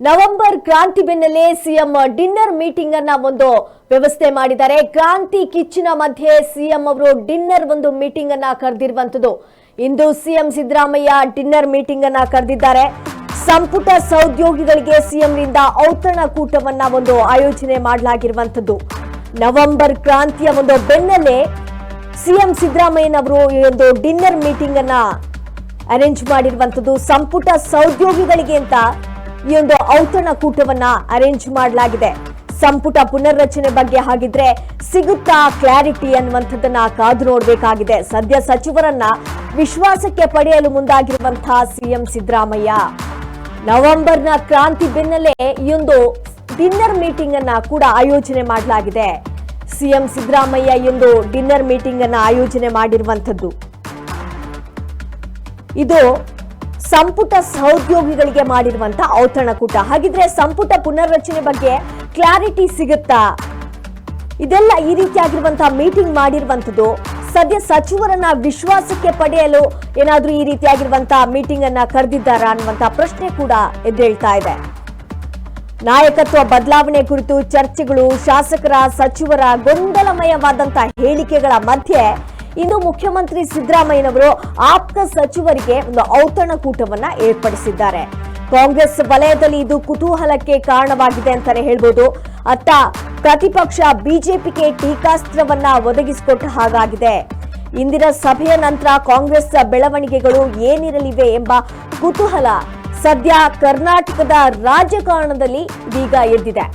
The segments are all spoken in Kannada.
ನವೆಂಬರ್ ಕ್ರಾಂತಿ ಬೆನ್ನಲ್ಲೇ ಸಿಎಂ ಡಿನ್ನರ್ ಮೀಟಿಂಗ್ ಅನ್ನ ಒಂದು ವ್ಯವಸ್ಥೆ ಮಾಡಿದ್ದಾರೆ. ಕ್ರಾಂತಿ ಕಿಚ್ಚಿನ ಮಧ್ಯೆ ಸಿಎಂ ಅವರು ಡಿನ್ನರ್ ಒಂದು ಮೀಟಿಂಗ್ ಅನ್ನ ಕರೆದಿರುವಂತದ್ದು ಇಂದು ಸಿಎಂ ಸಿದ್ದರಾಮಯ್ಯ ಡಿನ್ನರ್ ಮೀಟಿಂಗ್ ಅನ್ನ ಕರೆದಿದ್ದಾರೆ. ಸಂಪುಟ ಸಹೋದ್ಯೋಗಿಗಳಿಗೆ ಸಿಎಂನಿಂದ ಔತಣಕೂಟವನ್ನ ಒಂದು ಆಯೋಜನೆ ಮಾಡಲಾಗಿರುವಂತದ್ದು ನವೆಂಬರ್ ಕ್ರಾಂತಿಯ ಒಂದು ಬೆನ್ನಲ್ಲೇ ಸಿಎಂ ಸಿದ್ದರಾಮಯ್ಯನವರು ಈ ಒಂದು ಡಿನ್ನರ್ ಮೀಟಿಂಗ್ ಅನ್ನ ಅರೇಂಜ್ ಮಾಡಿರುವಂತದ್ದು ಸಂಪುಟ ಸಹೋದ್ಯೋಗಿಗಳಿಗೆ ಅಂತ ಈ ಒಂದು ಔತಣಕೂಟವನ್ನ ಅರೇಂಜ್ ಮಾಡಲಾಗಿದೆ. ಸಂಪುಟ ಪುನರ್ರಚನೆ ಬಗ್ಗೆ ಹಾಗಿದ್ರೆ ಸಿಗುತ್ತಾ ಕ್ಲಾರಿಟಿ ಅನ್ನುವಂಥದ್ದನ್ನ ಕಾದು ನೋಡಬೇಕಾಗಿದೆ. ಸದ್ಯ ಸಚಿವರನ್ನ ವಿಶ್ವಾಸಕ್ಕೆ ಪಡೆಯಲು ಮುಂದಾಗಿರುವಂತಹ ಸಿಎಂ ಸಿದ್ದರಾಮಯ್ಯ. ನವೆಂಬರ್ನ ಕ್ರಾಂತಿ ಬೆನ್ನಲ್ಲೇ ಈ ಒಂದು ಡಿನ್ನರ್ ಮೀಟಿಂಗ್ ಅನ್ನ ಕೂಡ ಆಯೋಜನೆ ಮಾಡಲಾಗಿದೆ. ಸಿಎಂ ಸಿದ್ದರಾಮಯ್ಯ ಒಂದು ಡಿನ್ನರ್ ಮೀಟಿಂಗ್ ಅನ್ನ ಆಯೋಜನೆ ಮಾಡಿರುವಂತದ್ದು ಇದು ಸಂಪುಟ ಸಹೋದ್ಯೋಗಿಗಳಿಗೆ ಮಾಡಿರುವಂತ ಔತಣಕೂಟ. ಹಾಗಿದ್ರೆ ಸಂಪುಟ ಪುನರ್ರಚನೆ ಬಗ್ಗೆ ಕ್ಲಾರಿಟಿ ಸಿಗುತ್ತಾ? ಇದೆಲ್ಲ ಈ ರೀತಿಯಾಗಿರುವಂತಹ ಮೀಟಿಂಗ್ ಮಾಡಿರುವಂತದ್ದು, ಸದ್ಯ ಸಚಿವರನ್ನ ವಿಶ್ವಾಸಕ್ಕೆ ಪಡೆಯಲು ಏನಾದ್ರೂ ಈ ರೀತಿಯಾಗಿರುವಂತಹ ಮೀಟಿಂಗ್ ಅನ್ನ ಕರೆದಿದ್ದಾರಾ ಅನ್ನುವಂತಹ ಪ್ರಶ್ನೆ ಕೂಡ ಎದ್ದೇಳ್ತಾ ಇದೆ. ನಾಯಕತ್ವ ಬದಲಾವಣೆ ಕುರಿತು ಚರ್ಚೆಗಳು, ಶಾಸಕರ, ಸಚಿವರ ಗೊಂದಲಮಯವಾದಂತಹ ಹೇಳಿಕೆಗಳ ಮಧ್ಯೆ ಇಂದು ಮುಖ್ಯಮಂತ್ರಿ ಸಿದ್ದರಾಮಯ್ಯನವರು ಆಪ್ತ ಸಚಿವರಿಗೆ ಒಂದು ಔತಣಕೂಟವನ್ನ ಏರ್ಪಡಿಸಿದ್ದಾರೆ. ಕಾಂಗ್ರೆಸ್ ವಲಯದಲ್ಲಿ ಇದು ಕುತೂಹಲಕ್ಕೆ ಕಾರಣವಾಗಿದೆ ಅಂತಾನೆ ಹೇಳ್ಬೋದು. ಅತ್ತ ಪ್ರತಿಪಕ್ಷ ಬಿಜೆಪಿಗೆ ಟೀಕಾಸ್ತ್ರವನ್ನ ಒದಗಿಸಿಕೊಟ್ಟ ಹಾಗಾಗಿದೆ. ಇಂದಿನ ಸಭೆಯ ನಂತರ ಕಾಂಗ್ರೆಸ್ ಬೆಳವಣಿಗೆಗಳು ಏನಿರಲಿವೆ ಎಂಬ ಕುತೂಹಲ ಸದ್ಯ ಕರ್ನಾಟಕದ ರಾಜಕಾರಣದಲ್ಲಿ ಈಗ ಎದ್ದಿದೆ.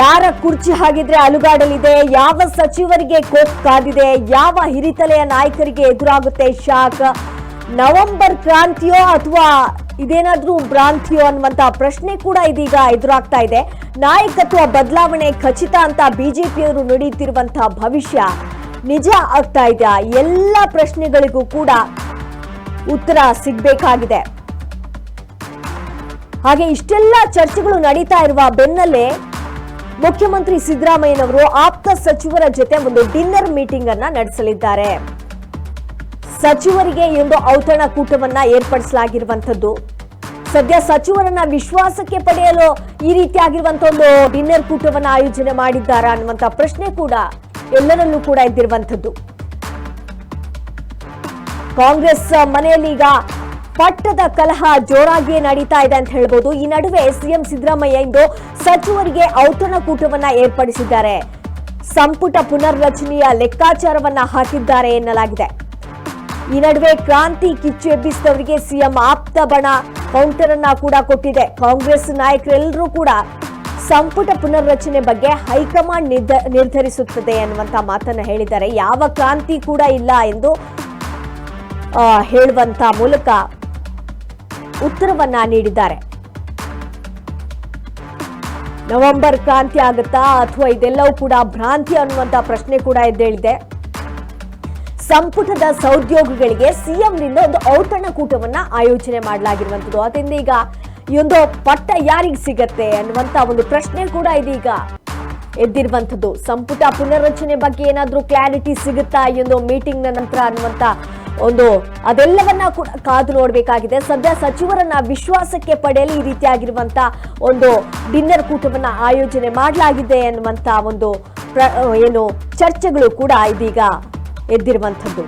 ಯಾರ ಕುರ್ಚಿ ಹಾಗಿದ್ರೆ ಅಲುಗಾಡಲಿದೆ? ಯಾವ ಸಚಿವರಿಗೆ ಕೋಪ್ ಕಾದಿದೆ? ಯಾವ ಹಿರಿತಲೆಯ ನಾಯಕರಿಗೆ ಎದುರಾಗುತ್ತೆ ಶಾಕ್? ನವೆಂಬರ್ ಕ್ರಾಂತಿಯೋ ಅಥವಾ ಇದೇನಾದ್ರೂ ಭ್ರಾಂತಿಯೋ ಅನ್ನುವಂತ ಪ್ರಶ್ನೆ ಕೂಡ ಇದೀಗ ಎದುರಾಗ್ತಾ ಇದೆ. ನಾಯಕತ್ವ ಬದಲಾವಣೆ ಖಚಿತ ಅಂತ ಬಿಜೆಪಿಯವರು ನುಡಿಯುತ್ತಿರುವಂತಹ ಭವಿಷ್ಯ ನಿಜ ಆಗ್ತಾ ಇದೆ ಎಲ್ಲ ಪ್ರಶ್ನೆಗಳಿಗೂ ಕೂಡ ಉತ್ತರ ಸಿಗ್ಬೇಕಾಗಿದೆ. ಹಾಗೆ ಇಷ್ಟೆಲ್ಲ ಚರ್ಚೆಗಳು ನಡೀತಾ ಇರುವ ಬೆನ್ನಲ್ಲೇ ಮುಖ್ಯಮಂತ್ರಿ ಸಿದ್ದರಾಮಯ್ಯನವರು ಆಪ್ತ ಸಚಿವರ ಜೊತೆ ಒಂದು ಡಿನ್ನರ್ ಮೀಟಿಂಗ್ ಅನ್ನ ನಡೆಸಲಿದ್ದಾರೆ. ಸಚಿವರಿಗೆ ಒಂದು ಔತಣಕೂಟವನ್ನ ಏರ್ಪಡಿಸಲಾಗಿರುವಂತದ್ದು ಸದ್ಯ ಸಚಿವರನ್ನ ವಿಶ್ವಾಸಕ್ಕೆ ಪಡೆಯಲು ಈ ರೀತಿಯಾಗಿರುವಂತಹ ಒಂದು ಡಿನ್ನರ್ ಕೂಟವನ್ನ ಆಯೋಜನೆ ಮಾಡಿದ್ದಾರಾ ಅನ್ನುವಂತ ಪ್ರಶ್ನೆ ಕೂಡ ಎಲ್ಲರಲ್ಲೂ ಕೂಡ ಇದ್ದಿರುವಂತದ್ದು ಕಾಂಗ್ರೆಸ್ ಮನೆಯಲ್ಲಿ ಈಗ ಪಟ್ಟದ ಕಲಹ ಜೋರಾಗಿಯೇ ನಡೀತಾ ಇದೆ ಅಂತ ಹೇಳ್ಬೋದು. ಈ ನಡುವೆ ಸಿಎಂ ಸಿದ್ದರಾಮಯ್ಯ ಇಂದು ಸಚಿವರಿಗೆ ಔತಣಕೂಟವನ್ನ ಏರ್ಪಡಿಸಿದ್ದಾರೆ. ಸಂಪುಟ ಪುನರ್ರಚನೆಯ ಲೆಕ್ಕಾಚಾರವನ್ನ ಹಾಕಿದ್ದಾರೆ ಎನ್ನಲಾಗಿದೆ. ಈ ನಡುವೆ ಕ್ರಾಂತಿ ಕಿಚ್ಚು ಎಬ್ಬಿಸಿದವರಿಗೆ ಸಿಎಂ ಆಪ್ತ ಬಣ ಕೌಂಟರ್ ಅನ್ನ ಕೂಡ ಕೊಟ್ಟಿದೆ. ಕಾಂಗ್ರೆಸ್ ನಾಯಕರೆಲ್ಲರೂ ಕೂಡ ಸಂಪುಟ ಪುನರ್ರಚನೆ ಬಗ್ಗೆ ಹೈಕಮಾಂಡ್ ನಿರ್ಧ- ನಿರ್ಧರಿಸುತ್ತದೆ ಅನ್ನುವಂತ ಮಾತನ್ನ ಹೇಳಿದ್ದಾರೆ. ಯಾವ ಕ್ರಾಂತಿ ಕೂಡ ಇಲ್ಲ ಎಂದು ಹೇಳುವಂತ ಮೂಲಕ ಉತ್ತರವನ್ನ ನೀಡಿದ್ದಾರೆ. ನವೆಂಬರ್ ಕ್ರಾಂತಿ ಆಗುತ್ತಾ ಅಥವಾ ಇದೆಲ್ಲವೂ ಕೂಡ ಭ್ರಾಂತಿ ಅನ್ನುವಂತ ಪ್ರಶ್ನೆ ಕೂಡ ಎದ್ದೇಳಿದೆ. ಸಂಪುಟದ ಸಹೋದ್ಯೋಗಿಗಳಿಗೆ ಸಿಎಂನಿಂದ ಒಂದು ಔತಣಕೂಟವನ್ನ ಆಯೋಜನೆ ಮಾಡಲಾಗಿರುವಂತದ್ದು. ಅದರಿಂದ ಈಗ ಈ ಒಂದು ಪಟ್ಟ ಯಾರಿಗೆ ಸಿಗತ್ತೆ ಅನ್ನುವಂತ ಒಂದು ಪ್ರಶ್ನೆ ಕೂಡ ಇದೀಗ ಎದ್ದಿರುವಂತದ್ದು. ಸಂಪುಟ ಪುನರ್ರಚನೆ ಬಗ್ಗೆ ಏನಾದ್ರೂ ಕ್ಲಾರಿಟಿ ಸಿಗುತ್ತಾ ಈ ಒಂದು ಮೀಟಿಂಗ್ನ ನಂತರ ಅನ್ನುವಂತ ಒಂದು ಅದೆಲ್ಲವನ್ನ ಕೂಡ ಕಾದು ನೋಡಬೇಕಾಗಿದೆ. ಸದ್ಯ ಸಚಿವರನ್ನ ವಿಶ್ವಾಸಕ್ಕೆ ಪಡೆಯಲು ಈ ರೀತಿಯಾಗಿರುವಂತ ಒಂದು ಡಿನ್ನರ್ ಕೂಟವನ್ನ ಆಯೋಜನೆ ಮಾಡಲಾಗಿದೆ ಎನ್ನುವಂತ ಒಂದು ಏನು ಚರ್ಚೆಗಳು ಕೂಡ ಇದೀಗ ಎದ್ದಿರುವಂಥದ್ದು.